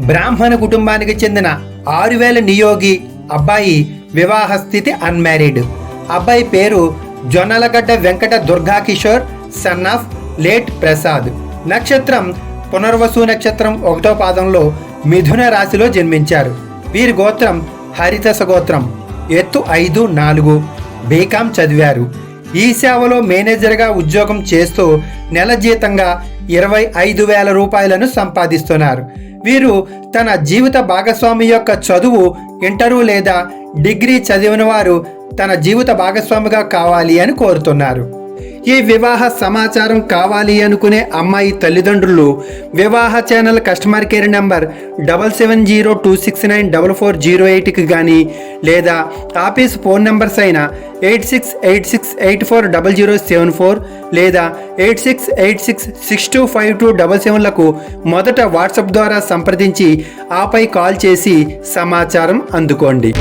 బ్రాహ్మణ కుటుంబానికి చెందిన ఆరు వేల నియోగి అబ్బాయి వివాహ స్థితి అన్మ్యారీడ్. అబ్బాయి పేరు Jonnalagadda Venkata Durga Kishore son of late Prasad. నక్షత్రం పునర్వసు నక్షత్రం ఒకటో పాదంలో మిథున రాశిలో జన్మించారు. వీరి గోత్రం హరితస గోత్రం. ఎత్తు ఐదు నాలుగు. బీకాం చదివారు. ఈ సేవలో మేనేజర్గా ఉద్యోగం చేస్తూ నెల జీతంగా ఇరవై ఐదు వేల రూపాయలను సంపాదిస్తున్నారు. వీరు తన జీవిత భాగస్వామి యొక్క చదువు ఇంటరు లేదా డిగ్రీ చదివిన వారు తన జీవిత భాగస్వామిగా కావాలి అని కోరుతున్నారు. ఈ వివాహ సమాచారం కావాలి అనుకునే అమ్మాయి తల్లిదండ్రులు వివాహ channel customer care number double seven zero two six nine double four zero ఎయిట్కి కానీ లేదా ఆఫీస్ ఫోన్ నెంబర్స్ అయిన eight six eight six eight four double zero seven four లేదా eight six eight six six two five two double సెవెన్లకు మొదట WhatsApp ద్వారా సంప్రదించి ఆపై call చేసి సమాచారం అందుకోండి.